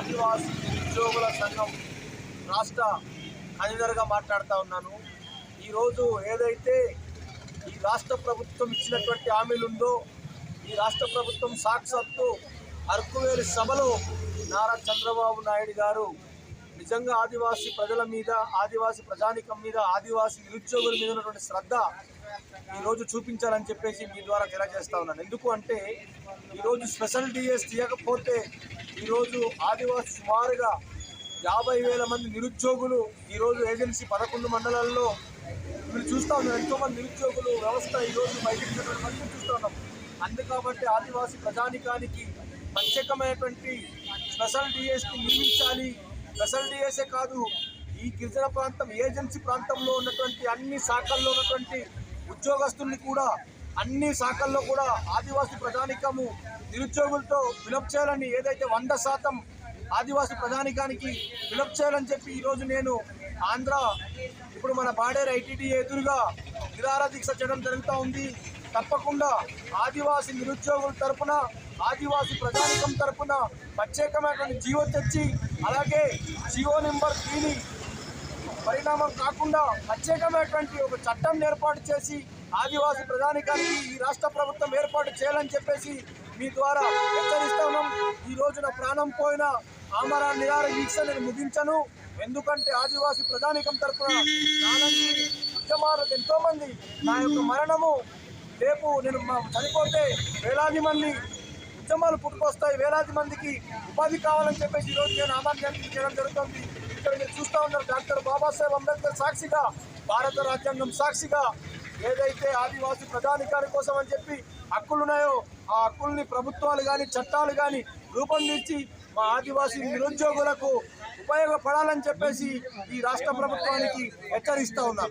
ఆదివాసీ ఉద్యోగుల సంఘం రాష్ట్ర కన్వీనర్గా మాట్లాడుతూ ఉన్నాను. ఈరోజు ఏదైతే ఈ రాష్ట్ర ప్రభుత్వం ఇచ్చినటువంటి హామీలుందో ఈ రాష్ట్ర ప్రభుత్వం సాక్షాత్తు అరకువేలి సభలో నారా చంద్రబాబు నాయుడు గారు నిజంగా ఆదివాసీ ప్రజల మీద ఆదివాసీ ప్రజానికం మీద ఆదివాసీ నిరుద్యోగుల మీద ఉన్నటువంటి శ్రద్ధ ఈరోజు చూపించాలని చెప్పేసి మీ ద్వారా తెలియజేస్తా ఉన్నాను. ఎందుకు అంటే ఈరోజు స్పెషల్ డిఎస్ తీయకపోతే ఈరోజు ఆదివాసీ సుమారుగా యాభై వేల మంది నిరుద్యోగులు ఈరోజు ఏజెన్సీ పదకొండు మండలాల్లో మీరు చూస్తూ ఉన్నారు. ఎంతో మంది నిరుద్యోగులు వ్యవస్థ ఈరోజు బయటకు మంది చూస్తూ ఉన్నాం. అందుకాబట్టి ఆదివాసీ ప్రజానికానికి ప్రత్యేకమైనటువంటి స్పెషల్ డిఎస్ని నియమించాలి. స్పెషల్ కాదు ఈ గిరిజన ప్రాంతం ఏజెన్సీ ప్రాంతంలో ఉన్నటువంటి అన్ని శాఖల్లో ఉన్నటువంటి ఉద్యోగస్తుల్ని కూడా అన్ని శాఖల్లో కూడా ఆదివాసీ ప్రజానికము నిరుద్యోగులతో ఫిలప్ చేయాలని ఏదైతే వంద శాతం ఆదివాసీ ప్రజానికానికి ఫిలప్ చేయాలని చెప్పి ఈరోజు నేను ఆంధ్ర ఇప్పుడు మన బాడేరు ఐటీడీ ఎదురుగా నిరార దీక్ష చేయడం జరుగుతూ ఉంది. తప్పకుండా ఆదివాసీ నిరుద్యోగుల తరపున ఆదివాసీ ప్రజానికం తరపున ప్రత్యేకమైనటువంటి జీవో తెచ్చి అలాగే జియో నెంబర్ త్రీని పరిణామం కాకుండా ప్రత్యేకమైనటువంటి ఒక చట్టం ఏర్పాటు చేసి ఆదివాసీ ప్రధానికానికి ఈ రాష్ట్ర ప్రభుత్వం ఏర్పాటు చేయాలని చెప్పేసి మీ ద్వారా హెచ్చరిస్తా ఉన్నాం ఈ రోజున ప్రాణం పోయిన ఆమరా నిరార దీక్ష నేను ముగించను. ఎందుకంటే ఆదివాసీ ప్రధానికం తరఫున నాలాంటి ఉద్యమాలు ఎంతోమంది నా యొక్క మరణము రేపు నేను చనిపోతే వేలాది మంది ఉద్యమాలు పుట్టుకొస్తాయి. వేలాది మందికి ఉపాధి కావాలని చెప్పేసి ఈరోజు నేను ఆమాన్యాన్ని చేయడం జరుగుతుంది. ఇక్కడ మీరు చూస్తూ ఉన్నారు డాక్టర్ బాబాసాహెబ్ అంబేద్కర్ సాక్షిగా భారత రాజ్యాంగం సాక్షిగా. ఏదైతే ఆదివాసీ ప్రధానికారి కోసం అని చెప్పి హక్కులు ఉన్నాయో ఆ హక్కుల్ని ప్రభుత్వాలు కానీ చట్టాలు కానీ రూపొందించి మా ఆదివాసీ నిరుద్యోగులకు ఉపయోగపడాలని చెప్పేసి ఈ రాష్ట్ర ప్రభుత్వానికి హెచ్చరిస్తూ ఉన్నాం.